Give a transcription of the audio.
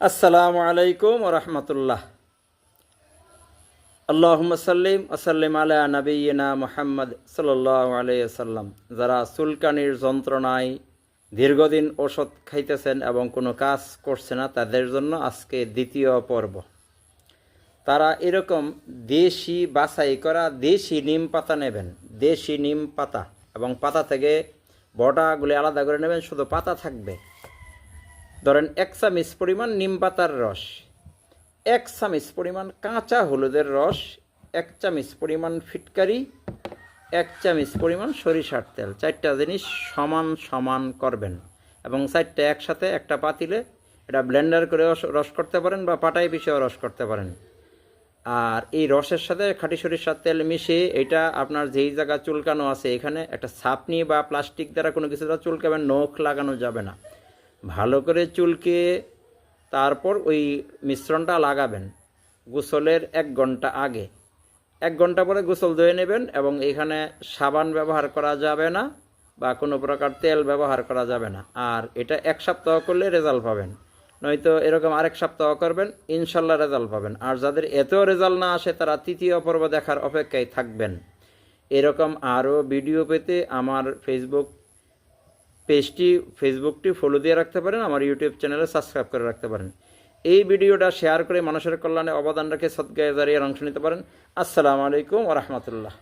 আসসালামু আলাইকুম রহমতুল্লাহ। আল্লাহ সাল্লিম আসাল্লিম আলা নবীনা মোহাম্মদ সাল্লাহ আলাইসাল্লাম যারা চুলকানির যন্ত্রণায় দীর্ঘদিন ওষুধ খাইতেছেন এবং কোনো কাজ করছে না, তাদের জন্য আজকে দ্বিতীয় পর্ব। তারা এরকম দেশি বাছাই করা দেশি নিম পাতা নেবেন, দেশি নিম পাতা। এবং পাতা থেকে বটাগুলি আলাদা করে নেবেন, শুধু পাতা থাকবে। ধরেন এক চামিচ পরিমাণ নিম পাতার রস, এক চামিচ পরিমাণ কাঁচা হলুদের রস, এক চামিচ পরিমাণ ফিটকারি, এক চামিচ পরিমাণ সরিষার তেল। চারটা জিনিস সমান সমান করবেন এবং চারটা একসাথে একটা পাতিলে এটা ব্লেন্ডার করে রস- করতে পারেন বা পাটায় পিষেও রস করতে পারেন। আর এই রসের সাথে খাঁটি সরিষার তেল মিশিয়ে এটা আপনার যেই জায়গা চুলকানো আছে, এখানে একটা ছাপনি বা প্লাস্টিক দ্বারা কোনো কিছু দ্বারা চুলকাবেন, নখ লাগানো যাবে না। ভালো করে চুলকে তারপর ওই মিশ্রণটা লাগাবেন গোসলের এক ঘণ্টা আগে। এক ঘণ্টা পরে গোসল ধুয়ে নেবেন এবং এখানে সাবান ব্যবহার করা যাবে না বা কোনো প্রকার তেল ব্যবহার করা যাবে না। আর এটা এক সপ্তাহ করলে রেজাল্ট পাবেন। নয়তো এরকম আরেক সপ্তাহ করবেন, ইনশাল্লাহ রেজাল্ট পাবেন। আর যাদের এতেও রেজাল্ট না আসে, তারা তৃতীয় পর্ব দেখার অপেক্ষায় থাকবেন। এরকম আরও ভিডিও পেতে আমার ফেসবুক পেজটি ফেসবুকটি ফলো দিয়ে রাখতে পারেন, আমার ইউটিউব চ্যানেলে সাবস্ক্রাইব করে রাখতে পারেন। এই ভিডিওটা শেয়ার করে মানুষের কল্যাণে অবদান রেখে সদ্গায় দাঁড়িয়ে অংশ নিতে পারেন। আসসালামু আলাইকুম ওরহমতুল্লাহ